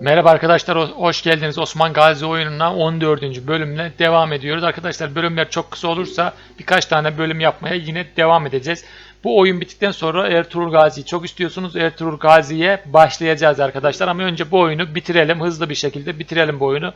Merhaba arkadaşlar, ho- hoş geldiniz. Osman Gazi oyununa 14. bölümle devam ediyoruz. Arkadaşlar bölümler çok kısa olursa birkaç tane bölüm yapmaya yine devam edeceğiz. Bu oyun bittikten sonra Ertuğrul Gazi'yi çok istiyorsunuz. Ertuğrul Gazi'ye başlayacağız arkadaşlar. Ama önce bu oyunu bitirelim. Hızlı bir şekilde bitirelim bu oyunu.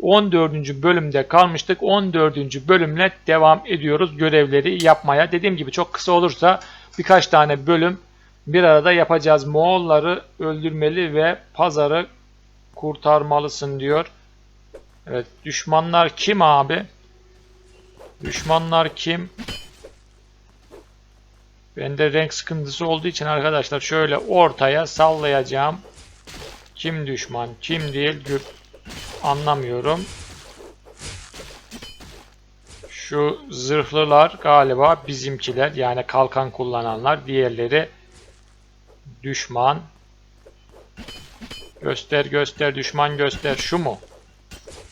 14. bölümde kalmıştık. 14. bölümle devam ediyoruz görevleri yapmaya. Dediğim gibi çok kısa olursa birkaç tane bölüm bir arada yapacağız. Moğolları öldürmeli ve pazarı kurtarmalısın diyor. Evet, düşmanlar kim abi? Düşmanlar kim? Bende renk sıkıntısı olduğu için arkadaşlar şöyle ortaya sallayacağım. Kim düşman, kim değil anlamıyorum. Şu zırhlılar galiba bizimkiler yani kalkan kullananlar. Diğerleri düşman. Göster göster düşman göster şu mu?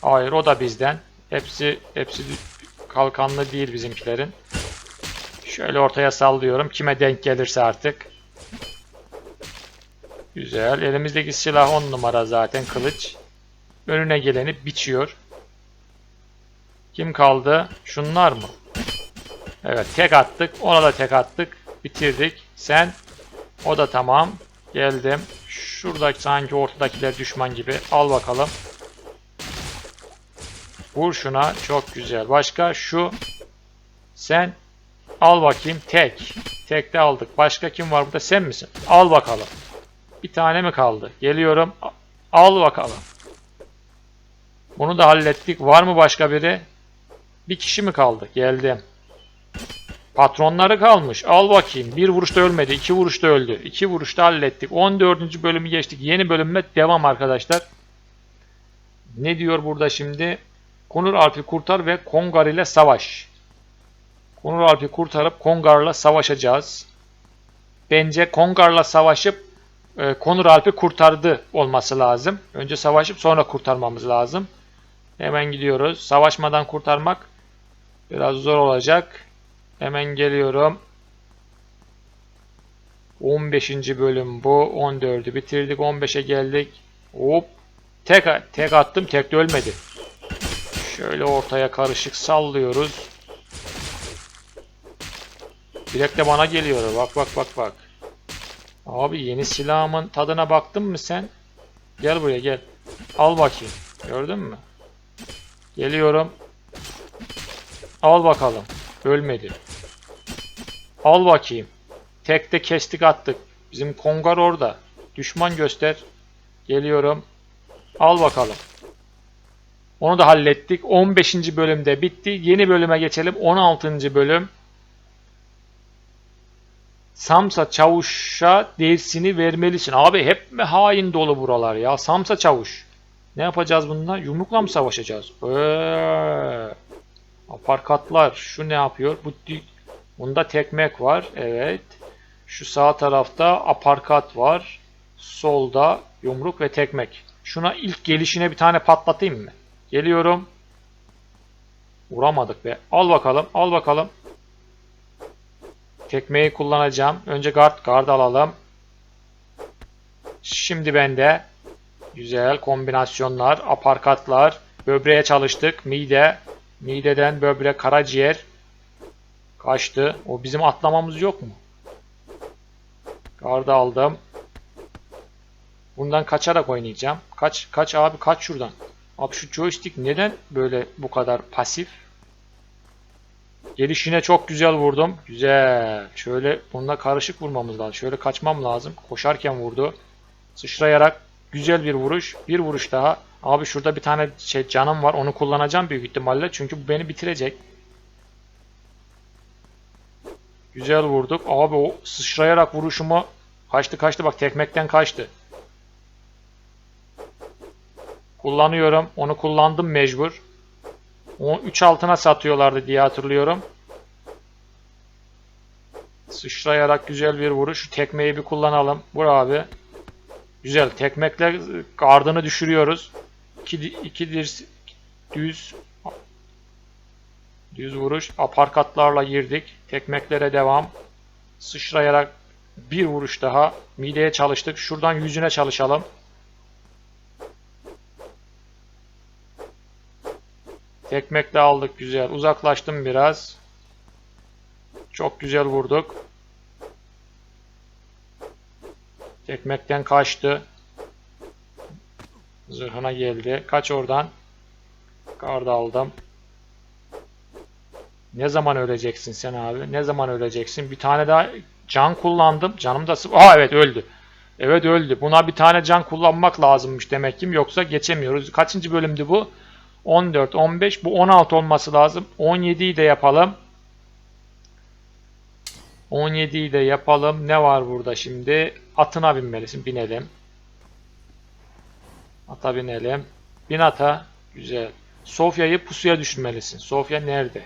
Hayır o da bizden. Hepsi hepsi kalkanlı değil bizimkilerin. Şöyle ortaya sallıyorum. Kime denk gelirse artık. Güzel. Elimizdeki silah 10 numara zaten kılıç. Önüne geleni biçiyor. Kim kaldı? Şunlar mı? Evet tek attık. Ona da tek attık. Bitirdik. Sen o da tamam. Geldim. Şuradaki sanki ortadakiler düşman gibi. Al bakalım. Vur şuna. Çok güzel. Başka şu. Sen al bakayım. Tek. Tek de aldık. Başka kim var burada? Sen misin? Al bakalım. Bir tane mi kaldı? Geliyorum. Al bakalım. Bunu da hallettik. Var mı başka biri? Bir kişi mi kaldı? Geldim. Patronları kalmış. Al bakayım. Bir vuruşta ölmedi. iki vuruşta öldü. İki vuruşta hallettik. 14. bölümü geçtik. Yeni bölümme devam arkadaşlar. Ne diyor burada şimdi? Konur Alp'i kurtar ve Kongar ile savaş. Konur Alp'i kurtarıp Kongar'la savaşacağız. Bence Kongar'la savaşıp e, Konur Alp'i kurtardı olması lazım. Önce savaşıp sonra kurtarmamız lazım. Hemen gidiyoruz. Savaşmadan kurtarmak biraz zor olacak. Hemen geliyorum. 15. bölüm bu. 14'ü bitirdik. 15'e geldik. Hop. Tek, tek attım. Tek de ölmedi. Şöyle ortaya karışık sallıyoruz. Direkt de bana geliyor. Bak bak bak bak. Abi yeni silahımın tadına baktın mı sen? Gel buraya gel. Al bakayım. Gördün mü? Geliyorum. Al bakalım. Ölmedi. Al bakayım. Tekte kestik attık. Bizim Kongar orada. Düşman göster. Geliyorum. Al bakalım. Onu da hallettik. 15. bölümde bitti. Yeni bölüme geçelim. 16. bölüm. Samsa Çavuş'a dersini vermelisin. Abi hep mi hain dolu buralar ya? Samsa Çavuş. Ne yapacağız bununla? Yumrukla mı savaşacağız? Eee. Aparkatlar. Şu ne yapıyor? Bu Bunda tekmek var. Evet. Şu sağ tarafta aparkat var. Solda yumruk ve tekmek. Şuna ilk gelişine bir tane patlatayım mı? Geliyorum. Vuramadık be. Al bakalım. Al bakalım. Tekmeyi kullanacağım. Önce guard. Guard alalım. Şimdi bende. Güzel kombinasyonlar. Aparkatlar. Böbreğe çalıştık. Mide. Mideden böbrek, karaciğer. Kaçtı. O bizim atlamamız yok mu? Gardı aldım. Bundan kaçarak oynayacağım. Kaç, kaç abi kaç şuradan. Abi şu joystick neden böyle bu kadar pasif? Gelişine çok güzel vurdum. Güzel. Şöyle bununla karışık vurmamız lazım. Şöyle kaçmam lazım. Koşarken vurdu. Sıçrayarak güzel bir vuruş. Bir vuruş daha. Abi şurada bir tane şey canım var. Onu kullanacağım büyük ihtimalle. Çünkü bu beni bitirecek. Güzel vurduk. Abi o sıçrayarak vuruşumu kaçtı kaçtı. Bak tekmekten kaçtı. Kullanıyorum. Onu kullandım mecbur. O 3 altına satıyorlardı diye hatırlıyorum. Sıçrayarak güzel bir vuruş. Şu tekmeyi bir kullanalım. Vur abi. Güzel. Tekmekle gardını düşürüyoruz. 2 iki dirs düz Düz vuruş. Aparkatlarla girdik. Tekmeklere devam. Sıçrayarak bir vuruş daha. Mideye çalıştık. Şuradan yüzüne çalışalım. Tekmekle aldık güzel. Uzaklaştım biraz. Çok güzel vurduk. Tekmekten kaçtı. Zırhına geldi. Kaç oradan. Kard aldım. Ne zaman öleceksin sen abi? Ne zaman öleceksin? Bir tane daha can kullandım. Canım da sıfır. Aa evet öldü. Evet öldü. Buna bir tane can kullanmak lazımmış demek ki. Yoksa geçemiyoruz. Kaçıncı bölümdü bu? 14, 15. Bu 16 olması lazım. 17'yi de yapalım. 17'yi de yapalım. Ne var burada şimdi? Atına binmelisin. Binelim. Ata binelim. Bin ata. Güzel. Sofya'yı pusuya düşürmelisin. Sofya nerede?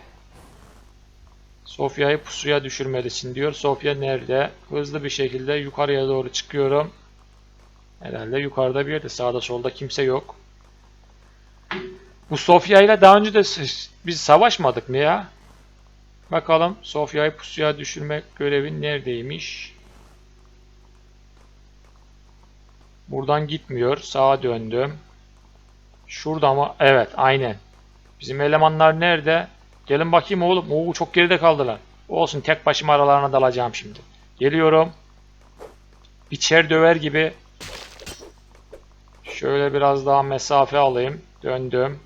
Sofya'yı pusuya düşürmelisin diyor. Sofya nerede? Hızlı bir şekilde yukarıya doğru çıkıyorum. Herhalde yukarıda bir yerde. Sağda solda kimse yok. Bu Sofya ile daha önce de biz savaşmadık mı ya? Bakalım Sofya'yı pusuya düşürmek görevi neredeymiş? Buradan gitmiyor. Sağa döndüm. Şurada mı? Evet aynen. Bizim elemanlar nerede? Gelin bakayım oğlum. Oo çok geride kaldılar. Olsun tek başıma aralarına dalacağım şimdi. Geliyorum. Biçer döver gibi. Şöyle biraz daha mesafe alayım. Döndüm.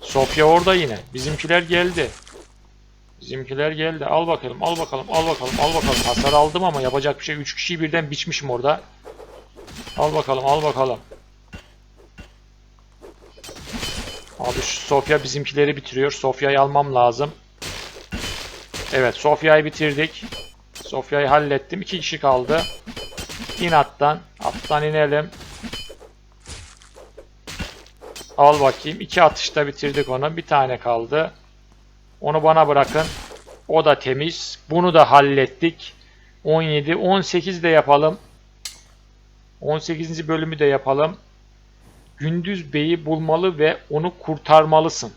Sofya orada yine. Bizimkiler geldi. Bizimkiler geldi. Al bakalım, al bakalım, al bakalım, al bakalım. Hasar aldım ama yapacak bir şey. 3 kişiyi birden biçmişim orada. Al bakalım, al bakalım. Abi şu Sofya bizimkileri bitiriyor. Sofya'yı almam lazım. Evet, Sofya'yı bitirdik. Sofya'yı hallettim. 2 kişi kaldı. İn attan. Attan inelim. Al bakayım. İki atışta bitirdik onu. Bir tane kaldı. Onu bana bırakın. O da temiz. Bunu da hallettik. 17. 18 de yapalım. 18. bölümü de yapalım. Gündüz Bey'i bulmalı ve onu kurtarmalısın.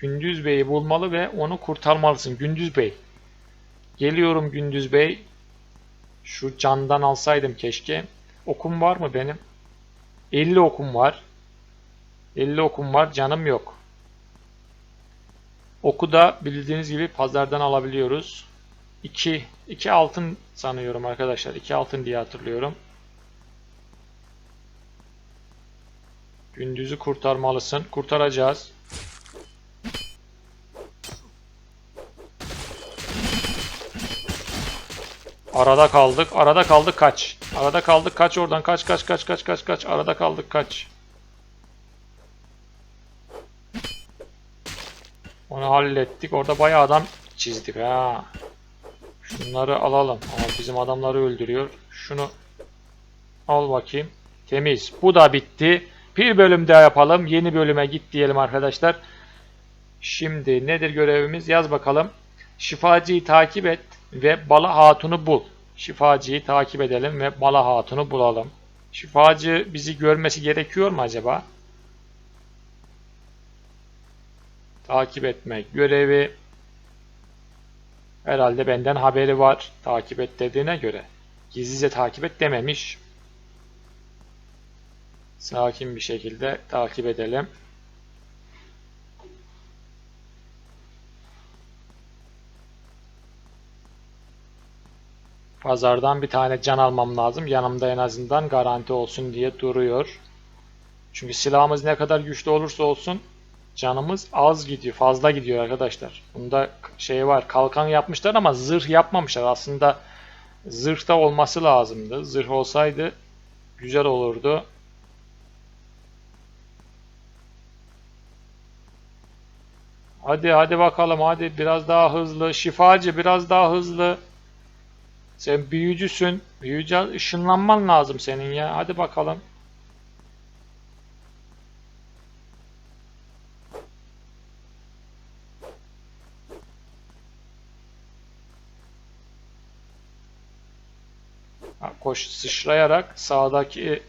Gündüz Bey'i bulmalı ve onu kurtarmalısın. Gündüz Bey. Geliyorum Gündüz Bey. Şu candan alsaydım keşke. Okum var mı benim? 50 okum var. 50 okum var. Canım yok. Oku da bildiğiniz gibi pazardan alabiliyoruz. 2 2 altın sanıyorum arkadaşlar. 2 altın diye hatırlıyorum. Gündüzü kurtarmalısın. Kurtaracağız. Arada kaldık. Arada kaldık kaç. Arada kaldık kaç oradan. Kaç kaç kaç kaç kaç kaç. Arada kaldık kaç. Onu hallettik. Orada bayağı adam çizdik ha. Şunları alalım. Ama bizim adamları öldürüyor. Şunu al bakayım. Temiz. Bu da bitti. Bir bölüm daha yapalım. Yeni bölüme git diyelim arkadaşlar. Şimdi nedir görevimiz? Yaz bakalım. Şifacıyı takip et ve Bala Hatun'u bul. Şifacıyı takip edelim ve Bala Hatun'u bulalım. Şifacı bizi görmesi gerekiyor mu acaba? Takip etmek görevi. Herhalde benden haberi var. Takip et dediğine göre. Gizlice takip et dememiş. Sakin bir şekilde takip edelim. Pazardan bir tane can almam lazım. Yanımda en azından garanti olsun diye duruyor. Çünkü silahımız ne kadar güçlü olursa olsun canımız az gidiyor, fazla gidiyor arkadaşlar. Bunda şey var, kalkan yapmışlar ama zırh yapmamışlar. Aslında zırh da olması lazımdı. Zırh olsaydı güzel olurdu. Hadi hadi bakalım hadi biraz daha hızlı. Şifacı biraz daha hızlı. Sen büyücüsün. Büyücü ışınlanman lazım senin ya. Hadi bakalım. Koş sıçrayarak sağdaki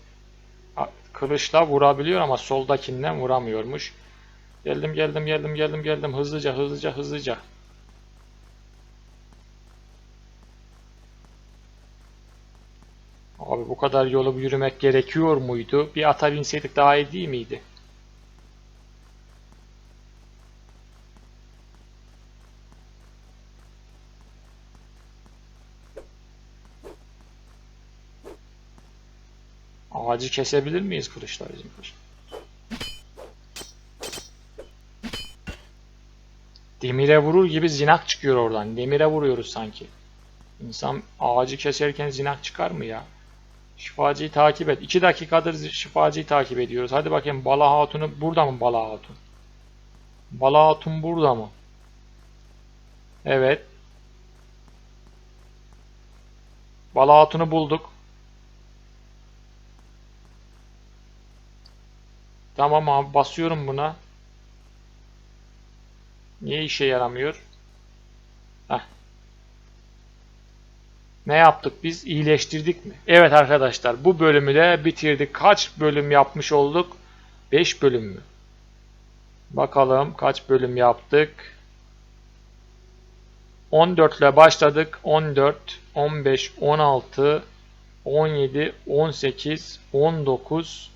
kılıçla vurabiliyor ama soldakinden vuramıyormuş. Geldim geldim geldim geldim geldim hızlıca hızlıca hızlıca. Abi bu kadar yolu yürümek gerekiyor muydu? Bir ata binseydik daha iyi değil miydi? Ağacı kesebilir miyiz kılıçla bizim kılıçla? Demire vurur gibi zinak çıkıyor oradan. Demire vuruyoruz sanki. İnsan ağacı keserken zinak çıkar mı ya? Şifacıyı takip et. 2 dakikadır şifacıyı takip ediyoruz. Hadi bakayım Bala Hatun'u burada mı Bala Hatun? Bala Hatun burada mı? Evet. Bala Hatun'u bulduk. Tamam abi basıyorum buna. Niye işe yaramıyor? Heh. Ne yaptık biz? İyileştirdik mi? Evet arkadaşlar bu bölümü de bitirdik. Kaç bölüm yapmış olduk? 5 bölüm mü? Bakalım kaç bölüm yaptık? 14 ile başladık. 14, 15, 16, 17, 18, 19,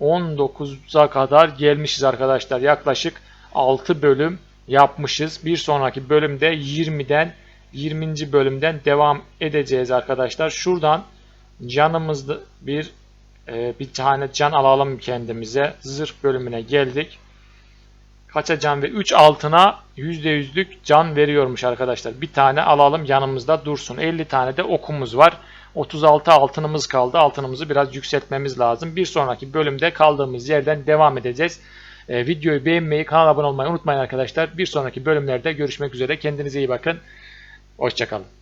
19'a kadar gelmişiz arkadaşlar. Yaklaşık 6 bölüm yapmışız. Bir sonraki bölümde 20'den 20. bölümden devam edeceğiz arkadaşlar. Şuradan canımızda bir e, bir tane can alalım kendimize. Zırh bölümüne geldik. Kaça can ve 3 altına %100'lük can veriyormuş arkadaşlar. Bir tane alalım yanımızda dursun. 50 tane de okumuz var. 36 altınımız kaldı. Altınımızı biraz yükseltmemiz lazım. Bir sonraki bölümde kaldığımız yerden devam edeceğiz. Ee, videoyu beğenmeyi, kanala abone olmayı unutmayın arkadaşlar. Bir sonraki bölümlerde görüşmek üzere. Kendinize iyi bakın. Hoşçakalın.